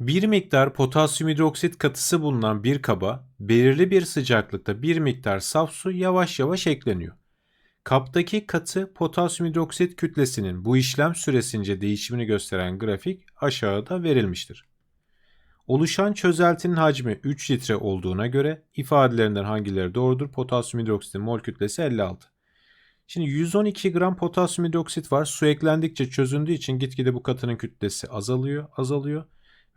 Bir miktar potasyum hidroksit katısı bulunan bir kaba belirli bir sıcaklıkta bir miktar saf su yavaş yavaş ekleniyor. Kaptaki katı potasyum hidroksit kütlesinin bu işlem süresince değişimini gösteren grafik aşağıda verilmiştir. Oluşan çözeltinin hacmi 3 litre olduğuna göre ifadelerinden hangileri doğrudur? Potasyum hidroksitin mol kütlesi 56. Şimdi 112 gram potasyum hidroksit var. Su eklendikçe çözündüğü için gitgide bu katının kütlesi azalıyor, azalıyor.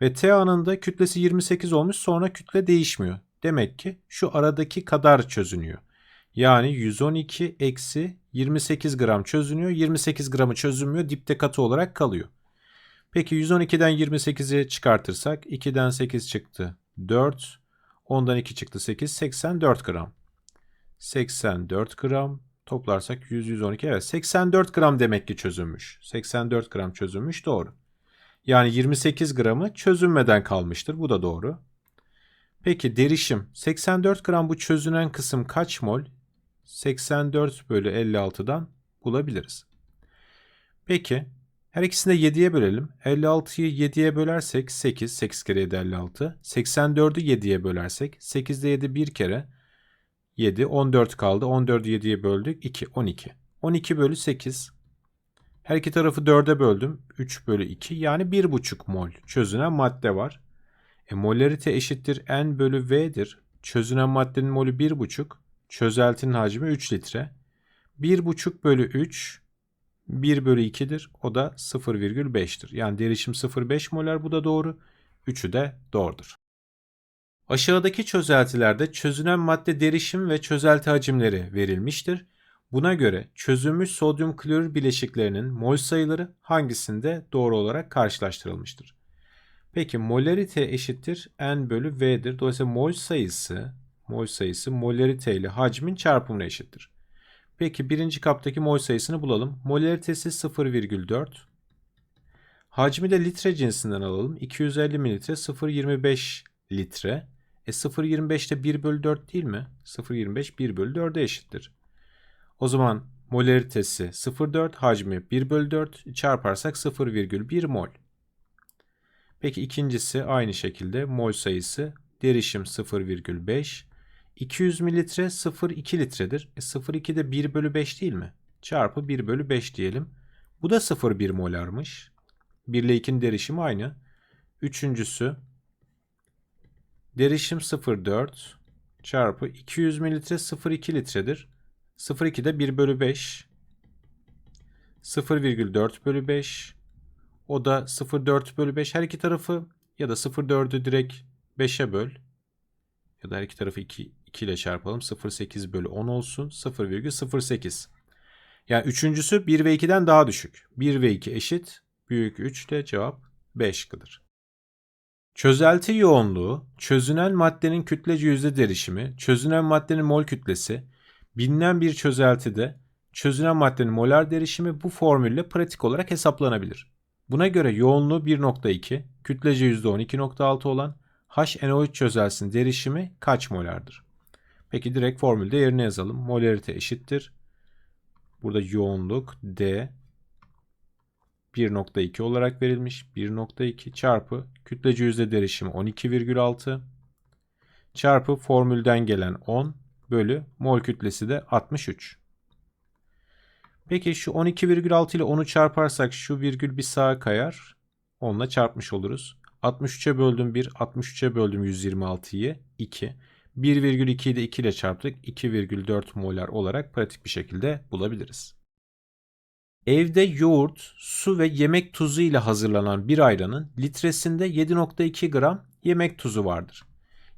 Ve T anında kütlesi 28 olmuş sonra kütle değişmiyor. Demek ki şu aradaki kadar çözünüyor. Yani 112 eksi 28 gram çözünüyor. 28 gramı çözünmüyor. Dipte katı olarak kalıyor. Peki 112'den 28'i çıkartırsak 2'den 8 çıktı 4. 10'dan 2 çıktı 8. 84 gram. 84 gram toplarsak 100 112 evet 84 gram demek ki çözünmüş. 84 gram çözünmüş doğru. Yani 28 gramı çözünmeden kalmıştır. Bu da doğru. Peki derişim 84 gram bu çözünen kısım kaç mol? 84 bölü 56'dan bulabiliriz. Peki her ikisini de 7'ye bölelim. 56'yı 7'ye bölersek 8. 8 kere 7 56. 84'ü 7'ye bölersek 8'de 7 bir kere 7. 14 kaldı. 14'ü 7'ye böldük. 2. 12. 12 bölü 8. Her iki tarafı 4'e böldüm. 3 bölü 2 yani 1,5 mol çözünen madde var. E, molarite eşittir n bölü v'dir. Çözünen maddenin molü 1,5. Çözeltinin hacmi 3 litre. 1,5 bölü 3 1 bölü 2'dir. O da 0,5'tir. Yani derişim 0,5 molar bu da doğru. Üçü de doğrudur. Aşağıdaki çözeltilerde çözünen madde derişim ve çözelti hacimleri verilmiştir. Buna göre çözülmüş sodyum klorür bileşiklerinin mol sayıları hangisinde doğru olarak karşılaştırılmıştır? Peki molarite eşittir n bölü v'dir. Dolayısıyla mol sayısı mol sayısı molarite ile hacmin çarpımına eşittir. Peki birinci kaptaki mol sayısını bulalım. Molaritesi 0,4. Hacmi de litre cinsinden alalım. 250 mililitre 0,25 litre. E 0,25 de 1 bölü 4 değil mi? 0,25 1 bölü 4'e eşittir. O zaman molaritesi 0,4 hacmi 1 bölü 4 çarparsak 0,1 mol. Peki ikincisi aynı şekilde mol sayısı derişim 0,5 200 mililitre 0,2 litredir. E 0,2 de 1 bölü 5 değil mi? Çarpı 1 bölü 5 diyelim. Bu da 0,1 molarmış. 1 ile 2'nin derişimi aynı. Üçüncüsü derişim 0,4 çarpı 200 mililitre 0,2 litredir. 0,2 de 1 bölü 5. 0,4 bölü 5. O da 0,4 bölü 5. Her iki tarafı ya da 0,4'ü direkt 5'e böl. Ya da her iki tarafı 2, 2 ile çarpalım. 0,8 bölü 10 olsun. 0,08. Yani üçüncüsü 1 ve 2'den daha düşük. 1 ve 2 eşit. Büyük 3 de cevap 5 kıdır. Çözelti yoğunluğu, çözünen maddenin kütlece yüzde derişimi, çözünen maddenin mol kütlesi, bilinen bir çözeltide çözünen maddenin molar derişimi bu formülle pratik olarak hesaplanabilir. Buna göre yoğunluğu 1.2, kütlece %12.6 olan HNO3 çözeltisinin derişimi kaç molardır? Peki direkt formülde yerine yazalım. Molarite eşittir. Burada yoğunluk D 1.2 olarak verilmiş. 1.2 çarpı kütlece yüzde derişimi 12,6 çarpı formülden gelen 10 bölü mol kütlesi de 63. Peki şu 12,6 ile 10'u çarparsak şu virgül bir sağa kayar. 10'la çarpmış oluruz. 63'e böldüm 1, 63'e böldüm 126'yı 2. 1,2'yi de 2 ile çarptık. 2,4 molar olarak pratik bir şekilde bulabiliriz. Evde yoğurt, su ve yemek tuzu ile hazırlanan bir ayranın litresinde 7.2 gram yemek tuzu vardır.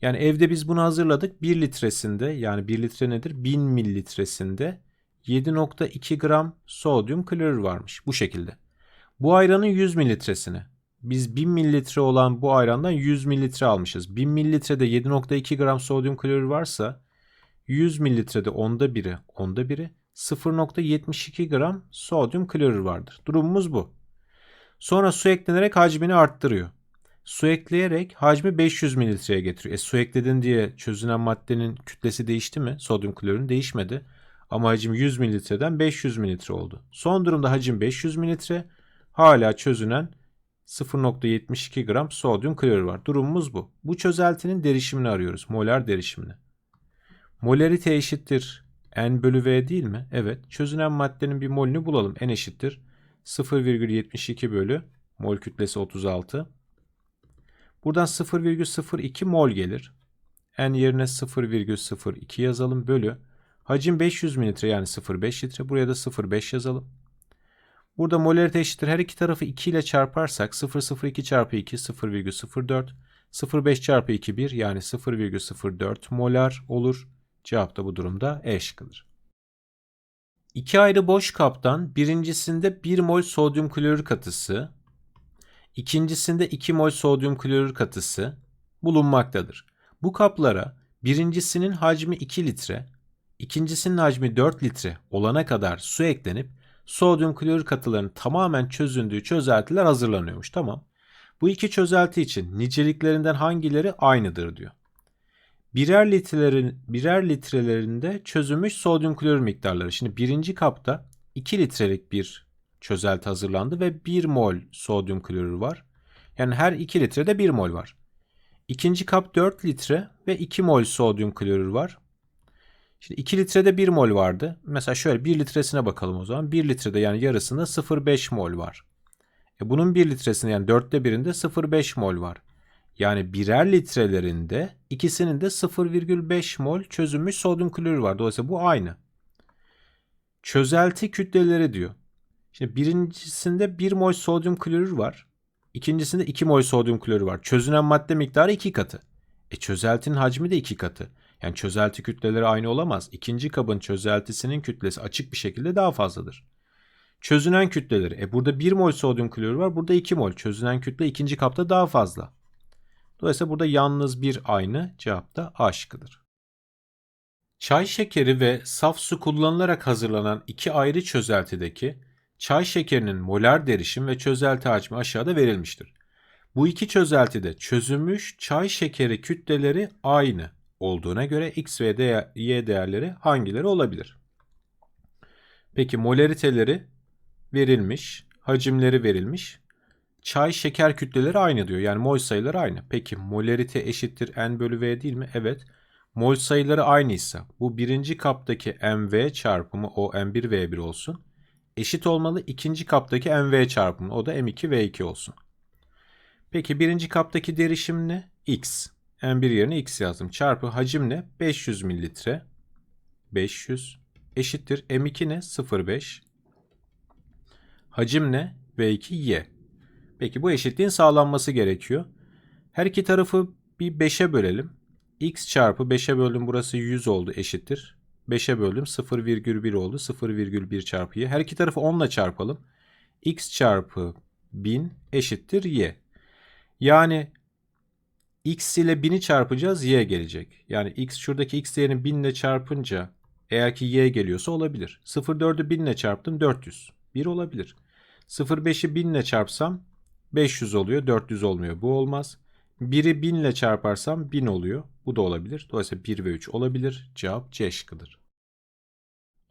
Yani evde biz bunu hazırladık. 1 litresinde yani 1 litre nedir? 1000 mililitresinde 7.2 gram sodyum klorür varmış bu şekilde. Bu ayranın 100 mililitresini biz 1000 mililitre olan bu ayrandan 100 mililitre almışız. 1000 mililitrede 7.2 gram sodyum klorür varsa 100 mililitrede onda biri, onda biri 0.72 gram sodyum klorür vardır. Durumumuz bu. Sonra su eklenerek hacmini arttırıyor. Su ekleyerek hacmi 500 mililitreye getiriyor. E su ekledin diye çözünen maddenin kütlesi değişti mi? Sodyum klorürün değişmedi. Ama hacim 100 mililitreden 500 mililitre oldu. Son durumda hacim 500 mililitre. Hala çözünen 0.72 gram sodyum klorür var. Durumumuz bu. Bu çözeltinin derişimini arıyoruz. Molar derişimini. Molarite eşittir N bölü V değil mi? Evet. Çözünen maddenin bir molünü bulalım. N eşittir 0,72 bölü mol kütlesi 36. Buradan 0,02 mol gelir. N yerine 0,02 yazalım bölü. Hacim 500 mililitre yani 0,5 litre. Buraya da 0,5 yazalım. Burada molarite eşittir. Her iki tarafı 2 ile çarparsak 0,02 çarpı 2 0,04. 0,5 çarpı 2 1 yani 0,04 molar olur. Cevap da bu durumda E şıkkıdır. İki ayrı boş kaptan birincisinde 1 mol sodyum klorür katısı, ikincisinde 2 mol sodyum klorür katısı bulunmaktadır. Bu kaplara birincisinin hacmi 2 litre, ikincisinin hacmi 4 litre olana kadar su eklenip sodyum klorür katılarının tamamen çözündüğü çözeltiler hazırlanıyormuş. Tamam. Bu iki çözelti için niceliklerinden hangileri aynıdır diyor. Birer litrelerin birer litrelerinde çözülmüş sodyum klorür miktarları. Şimdi birinci kapta 2 litrelik bir çözelti hazırlandı ve 1 mol sodyum klorür var. Yani her 2 litrede 1 mol var. İkinci kap 4 litre ve 2 mol sodyum klorür var. Şimdi 2 litrede 1 mol vardı. Mesela şöyle 1 litresine bakalım o zaman. 1 litrede yani yarısında 0,5 mol var. E bunun 1 litresinde yani 4'te birinde 0,5 mol var. Yani birer litrelerinde ikisinin de 0,5 mol çözülmüş sodyum klorür var. Dolayısıyla bu aynı. Çözelti kütleleri diyor. Şimdi birincisinde 1 mol sodyum klorür var. İkincisinde 2 mol sodyum klorür var. Çözünen madde miktarı 2 katı. E çözeltinin hacmi de 2 katı. Yani çözelti kütleleri aynı olamaz. İkinci kabın çözeltisinin kütlesi açık bir şekilde daha fazladır. Çözünen kütleleri. E burada 1 mol sodyum klorür var. Burada 2 mol. Çözünen kütle ikinci kapta daha fazla. Dolayısıyla burada yalnız bir aynı cevap da A şıkkıdır. Çay şekeri ve saf su kullanılarak hazırlanan iki ayrı çözeltideki çay şekerinin molar derişim ve çözelti hacmi aşağıda verilmiştir. Bu iki çözeltide çözülmüş çay şekeri kütleleri aynı olduğuna göre x ve y değerleri hangileri olabilir? Peki molariteleri verilmiş, hacimleri verilmiş. Çay şeker kütleleri aynı diyor. Yani mol sayıları aynı. Peki molarite eşittir n bölü v değil mi? Evet. Mol sayıları aynıysa bu birinci kaptaki mv çarpımı o m1v1 olsun. Eşit olmalı ikinci kaptaki mv çarpımı o da m2v2 olsun. Peki birinci kaptaki derişim ne? x. m1 yerine x yazdım. Çarpı hacim ne? 500 mililitre. 500 eşittir. m2 ne? 0,5. Hacim ne? v2 y. Peki bu eşitliğin sağlanması gerekiyor. Her iki tarafı bir 5'e bölelim. x çarpı 5'e böldüm burası 100 oldu eşittir. 5'e böldüm 0,1 oldu. 0,1 çarpı y. Her iki tarafı 10 ile çarpalım. x çarpı 1000 eşittir y. Yani x ile 1000'i çarpacağız y gelecek. Yani x şuradaki x değerini 1000 ile çarpınca eğer ki y geliyorsa olabilir. 0,4'ü 1000 ile çarptım 400. 1 olabilir. 0,5'i 1000 ile çarpsam 500 oluyor 400 olmuyor. Bu olmaz. 1'i 1000 ile çarparsam 1000 oluyor. Bu da olabilir. Dolayısıyla 1 ve 3 olabilir. Cevap C şıkkıdır.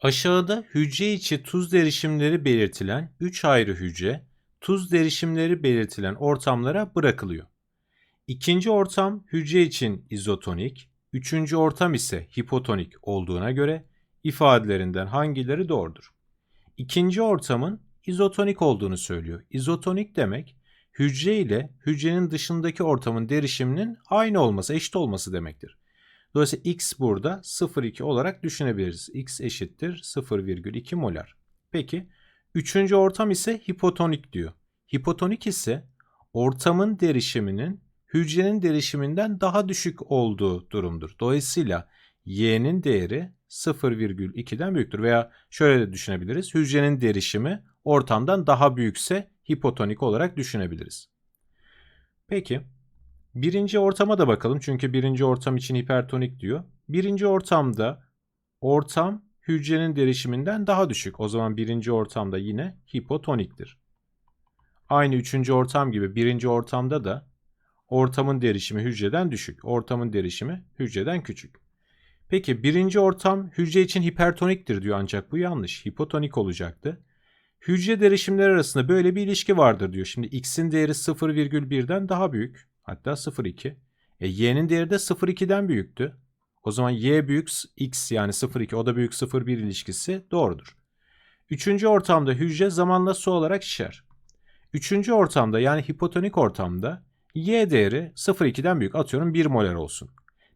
Aşağıda hücre içi tuz derişimleri belirtilen 3 ayrı hücre, tuz derişimleri belirtilen ortamlara bırakılıyor. İkinci ortam hücre için izotonik, üçüncü ortam ise hipotonik olduğuna göre ifadelerinden hangileri doğrudur? İkinci ortamın izotonik olduğunu söylüyor. İzotonik demek hücre ile hücrenin dışındaki ortamın derişiminin aynı olması, eşit olması demektir. Dolayısıyla x burada 0,2 olarak düşünebiliriz. x eşittir 0,2 molar. Peki üçüncü ortam ise hipotonik diyor. Hipotonik ise ortamın derişiminin hücrenin derişiminden daha düşük olduğu durumdur. Dolayısıyla y'nin değeri 0,2'den büyüktür. Veya şöyle de düşünebiliriz. Hücrenin derişimi ortamdan daha büyükse hipotonik olarak düşünebiliriz. Peki birinci ortama da bakalım çünkü birinci ortam için hipertonik diyor. Birinci ortamda ortam hücrenin derişiminden daha düşük. O zaman birinci ortamda yine hipotoniktir. Aynı üçüncü ortam gibi birinci ortamda da ortamın derişimi hücreden düşük. Ortamın derişimi hücreden küçük. Peki birinci ortam hücre için hipertoniktir diyor ancak bu yanlış. Hipotonik olacaktı. Hücre derişimleri arasında böyle bir ilişki vardır diyor. Şimdi x'in değeri 0,1'den daha büyük. Hatta 0,2. E y'nin değeri de 0,2'den büyüktü. O zaman y büyük x yani 0,2 o da büyük 0,1 ilişkisi doğrudur. Üçüncü ortamda hücre zamanla su olarak şişer. Üçüncü ortamda yani hipotonik ortamda y değeri 0,2'den büyük atıyorum 1 molar olsun.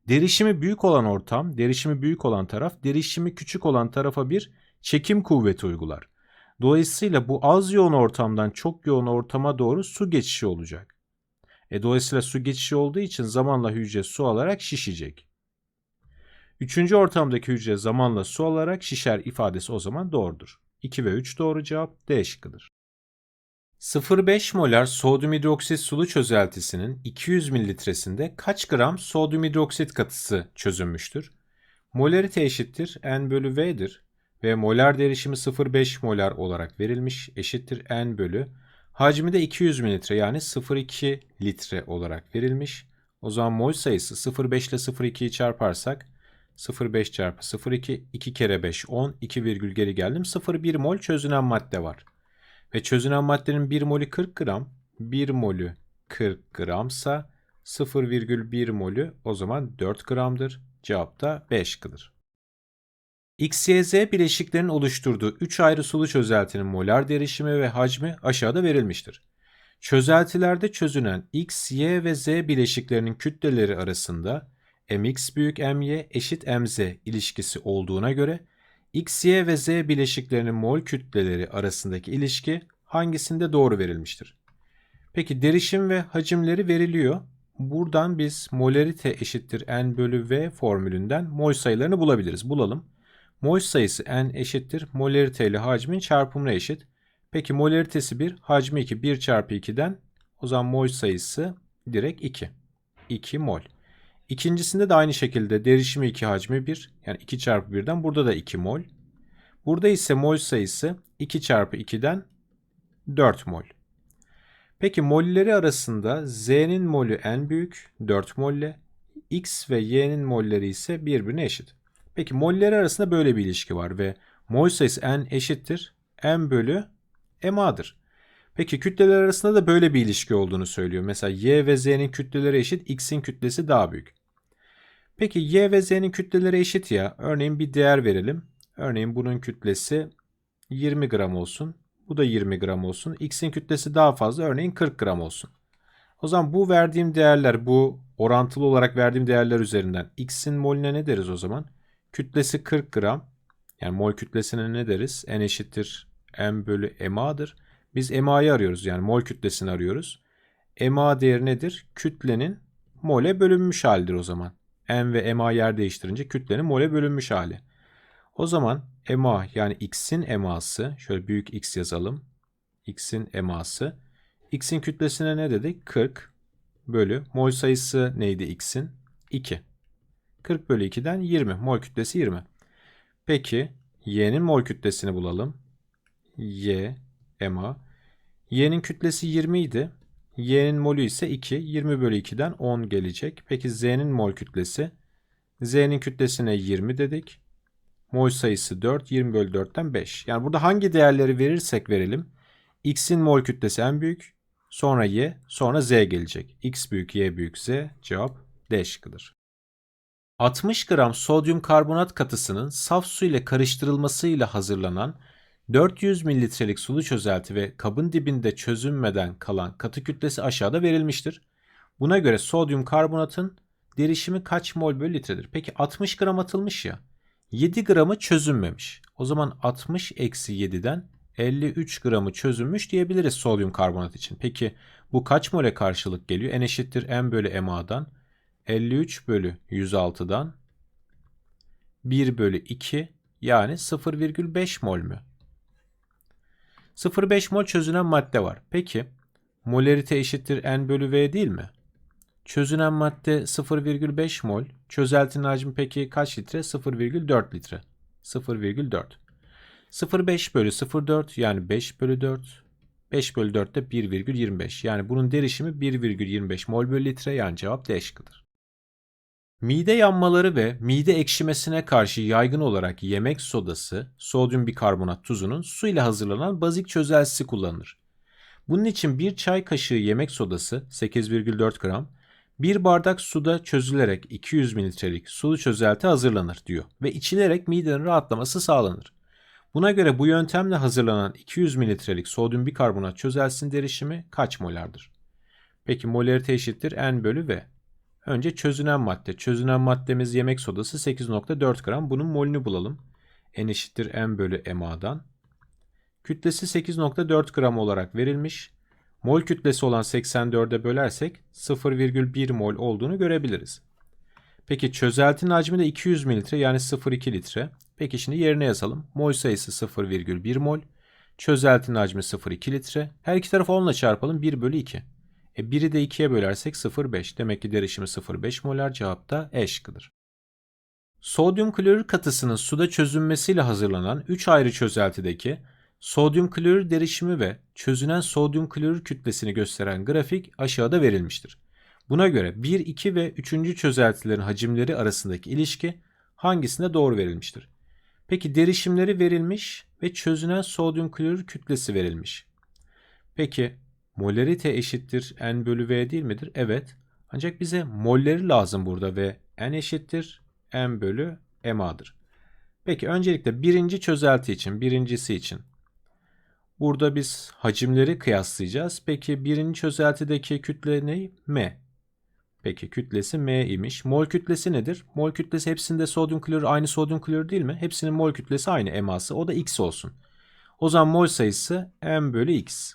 Derişimi büyük olan ortam, derişimi büyük olan taraf, derişimi küçük olan tarafa bir çekim kuvveti uygular. Dolayısıyla bu az yoğun ortamdan çok yoğun ortama doğru su geçişi olacak. E dolayısıyla su geçişi olduğu için zamanla hücre su alarak şişecek. Üçüncü ortamdaki hücre zamanla su alarak şişer ifadesi o zaman doğrudur. 2 ve 3 doğru cevap D şıkkıdır. 0,5 molar sodyum hidroksit sulu çözeltisinin 200 mililitresinde kaç gram sodyum hidroksit katısı çözünmüştür? Molarite eşittir N bölü V'dir ve molar derişimi 0,5 molar olarak verilmiş eşittir N bölü. Hacmi de 200 mililitre yani 0,2 litre olarak verilmiş. O zaman mol sayısı 0,5 ile 0,2'yi çarparsak 0,5 çarpı 0,2 2 kere 5 10 2 virgül geri geldim 0,1 mol çözünen madde var. Ve çözünen maddenin 1 molü 40 gram. 1 molü 40 gramsa 0,1 molü o zaman 4 gramdır. Cevap da B şıkkıdır. X, Y, Z bileşiklerinin oluşturduğu 3 ayrı sulu çözeltinin molar derişimi ve hacmi aşağıda verilmiştir. Çözeltilerde çözünen X, Y ve Z bileşiklerinin kütleleri arasında mx büyük my eşit mz ilişkisi olduğuna göre X, Y ve Z bileşiklerinin mol kütleleri arasındaki ilişki hangisinde doğru verilmiştir? Peki derişim ve hacimleri veriliyor. Buradan biz molarite eşittir n bölü v formülünden mol sayılarını bulabiliriz. Bulalım. Mol sayısı n eşittir molarite ile hacmin çarpımına eşit. Peki molaritesi 1, hacmi 2. 1 çarpı 2'den o zaman mol sayısı direkt 2. 2 mol. İkincisinde de aynı şekilde derişimi 2 hacmi 1. Yani 2 çarpı 1'den burada da 2 mol. Burada ise mol sayısı 2 çarpı 2'den 4 mol. Peki molleri arasında Z'nin molü en büyük 4 molle. X ve Y'nin molleri ise birbirine eşit. Peki molleri arasında böyle bir ilişki var ve mol sayısı n eşittir m bölü ma'dır. Peki kütleler arasında da böyle bir ilişki olduğunu söylüyor. Mesela y ve z'nin kütleleri eşit, x'in kütlesi daha büyük. Peki y ve z'nin kütleleri eşit ya. Örneğin bir değer verelim. Örneğin bunun kütlesi 20 gram olsun. Bu da 20 gram olsun. X'in kütlesi daha fazla. Örneğin 40 gram olsun. O zaman bu verdiğim değerler, bu orantılı olarak verdiğim değerler üzerinden X'in molüne ne deriz o zaman? Kütlesi 40 gram. Yani mol kütlesine ne deriz? N eşittir M bölü MA'dır. Biz MA'yı arıyoruz yani mol kütlesini arıyoruz. MA değeri nedir? Kütlenin mole bölünmüş halidir o zaman. M ve MA yer değiştirince kütlenin mole bölünmüş hali. O zaman MA yani X'in MA'sı şöyle büyük X yazalım. X'in MA'sı. X'in kütlesine ne dedik? 40 bölü mol sayısı neydi X'in? 2. 40 bölü 2'den 20. Mol kütlesi 20. Peki Y'nin mol kütlesini bulalım. Y, MA. Y'nin kütlesi 20 idi. Y'nin molü ise 2. 20 bölü 2'den 10 gelecek. Peki Z'nin mol kütlesi? Z'nin kütlesine 20 dedik. Mol sayısı 4. 20 bölü 4'ten 5. Yani burada hangi değerleri verirsek verelim. X'in mol kütlesi en büyük. Sonra Y. Sonra Z gelecek. X büyük Y büyük Z. Cevap D şıkkıdır. 60 gram sodyum karbonat katısının saf su ile karıştırılmasıyla hazırlanan 400 mililitrelik sulu çözelti ve kabın dibinde çözünmeden kalan katı kütlesi aşağıda verilmiştir. Buna göre sodyum karbonatın derişimi kaç mol bölü litredir? Peki 60 gram atılmış ya. 7 gramı çözünmemiş. O zaman 60 eksi 7'den 53 gramı çözünmüş diyebiliriz sodyum karbonat için. Peki bu kaç mole karşılık geliyor? N eşittir M bölü MA'dan 53 bölü 106'dan 1 bölü 2 yani 0,5 mol mü? 0,5 mol çözünen madde var. Peki molarite eşittir N bölü V değil mi? Çözünen madde 0,5 mol. Çözeltinin hacmi peki kaç litre? 0,4 litre. 0,4. 0,5 bölü 0,4 yani 5 bölü 4. 5 bölü 4 de 1,25. Yani bunun derişimi 1,25 mol bölü litre yani cevap D şıkkıdır. Mide yanmaları ve mide ekşimesine karşı yaygın olarak yemek sodası, sodyum bikarbonat tuzunun su ile hazırlanan bazik çözeltisi kullanılır. Bunun için bir çay kaşığı yemek sodası 8,4 gram, bir bardak suda çözülerek 200 mililitrelik sulu çözelti hazırlanır diyor ve içilerek midenin rahatlaması sağlanır. Buna göre bu yöntemle hazırlanan 200 mililitrelik sodyum bikarbonat çözeltisinin derişimi kaç molardır? Peki molarite eşittir N bölü V. Önce çözünen madde. Çözünen maddemiz yemek sodası 8.4 gram. Bunun molünü bulalım. N eşittir M bölü MA'dan. Kütlesi 8.4 gram olarak verilmiş. Mol kütlesi olan 84'e bölersek 0,1 mol olduğunu görebiliriz. Peki çözeltinin hacmi de 200 mililitre yani 0,2 litre. Peki şimdi yerine yazalım. Mol sayısı 0,1 mol. Çözeltinin hacmi 0,2 litre. Her iki tarafı 10 ile çarpalım 1 bölü 2. E 1'i de 2'ye bölersek 0,5. Demek ki derişimi 0,5 molar cevap da E şıkkıdır. Sodyum klorür katısının suda çözünmesiyle hazırlanan 3 ayrı çözeltideki sodyum klorür derişimi ve çözünen sodyum klorür kütlesini gösteren grafik aşağıda verilmiştir. Buna göre 1, 2 ve 3. çözeltilerin hacimleri arasındaki ilişki hangisinde doğru verilmiştir? Peki derişimleri verilmiş ve çözünen sodyum klorür kütlesi verilmiş. Peki molarite eşittir n bölü v değil midir? Evet. Ancak bize molleri lazım burada ve n eşittir m bölü ma'dır. Peki öncelikle birinci çözelti için, birincisi için burada biz hacimleri kıyaslayacağız. Peki birinci çözeltideki kütle ne? M. Peki kütlesi M imiş. Mol kütlesi nedir? Mol kütlesi hepsinde sodyum klorür aynı sodyum klorür değil mi? Hepsinin mol kütlesi aynı eması. O da X olsun. O zaman mol sayısı M bölü X.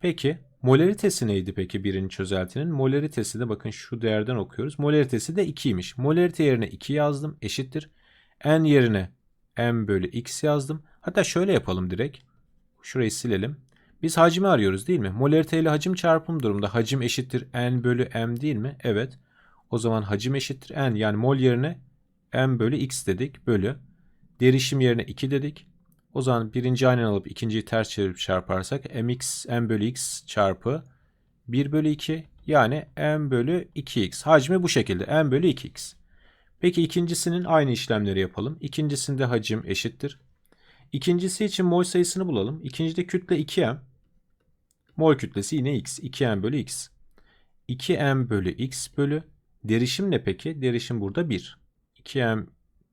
Peki molaritesi neydi peki birinci çözeltinin? Molaritesi de bakın şu değerden okuyoruz. Molaritesi de 2'ymiş. Molarite yerine 2 yazdım. Eşittir. N yerine M bölü X yazdım. Hatta şöyle yapalım direkt. Şurayı silelim. Biz hacmi arıyoruz değil mi? Molarite ile hacim çarpım durumda. Hacim eşittir N bölü M değil mi? Evet. O zaman hacim eşittir N. Yani mol yerine M bölü X dedik. Bölü. Derişim yerine 2 dedik. O zaman birinci aynen alıp ikinciyi ters çevirip çarparsak mx m bölü x çarpı 1 bölü 2 yani m bölü 2x. Hacmi bu şekilde m bölü 2x. Peki ikincisinin aynı işlemleri yapalım. İkincisinde hacim eşittir. İkincisi için mol sayısını bulalım. İkincide kütle 2m. Mol kütlesi yine x. 2m bölü x. 2m bölü x bölü. Derişim ne peki? Derişim burada 1. 2m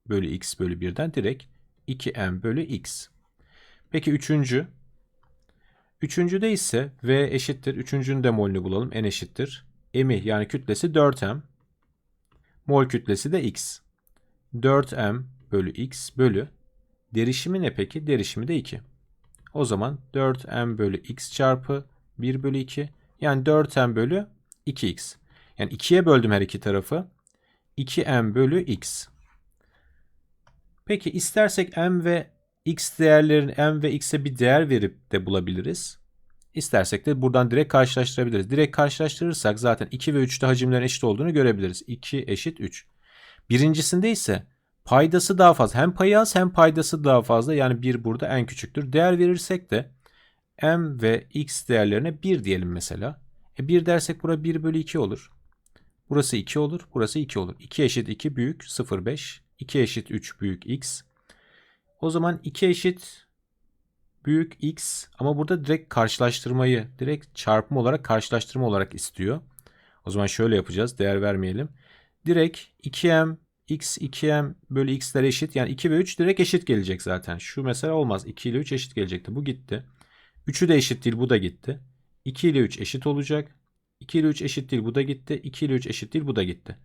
bölü x bölü 1'den direkt 2m bölü x. Peki üçüncü. Üçüncüde ise v eşittir. Üçüncünün de molünü bulalım. n eşittir. m'i yani kütlesi 4m. Mol kütlesi de x. 4m bölü x bölü. Derişimi ne peki? Derişimi de 2. O zaman 4m bölü x çarpı 1 bölü 2. Yani 4m bölü 2x. Yani 2'ye böldüm her iki tarafı. 2m bölü x. Peki istersek m ve x değerlerin m ve x'e bir değer verip de bulabiliriz. İstersek de buradan direkt karşılaştırabiliriz. Direkt karşılaştırırsak zaten 2 ve 3'te hacimlerin eşit olduğunu görebiliriz. 2 eşit 3. Birincisinde ise paydası daha fazla. Hem payı az hem paydası daha fazla. Yani 1 burada en küçüktür. Değer verirsek de m ve x değerlerine 1 diyelim mesela. E 1 dersek bura 1 bölü 2 olur. Burası 2 olur. Burası 2 olur. 2 eşit 2 büyük 0,5. 2 eşit 3 büyük x. O zaman 2 eşit büyük x ama burada direkt karşılaştırmayı, direkt çarpım olarak karşılaştırma olarak istiyor. O zaman şöyle yapacağız. Değer vermeyelim. Direkt 2m x 2m bölü x'ler eşit. Yani 2 ve 3 direkt eşit gelecek zaten. Şu mesela olmaz. 2 ile 3 eşit gelecekti. Bu gitti. 3'ü de eşit değil. Bu da gitti. 2 ile 3 eşit olacak. 2 ile 3 eşit değil. Bu da gitti. 2 ile 3 eşit değil. Bu da gitti.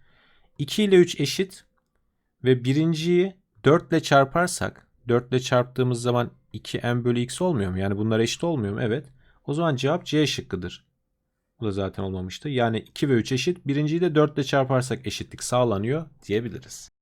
2 ile 3 eşit ve birinciyi 4 ile çarparsak 4 ile çarptığımız zaman 2m bölü x olmuyor mu? Yani bunlar eşit olmuyor mu? Evet. O zaman cevap C şıkkıdır. Bu da zaten olmamıştı. Yani 2 ve 3 eşit. Birinciyi de 4 ile çarparsak eşitlik sağlanıyor diyebiliriz.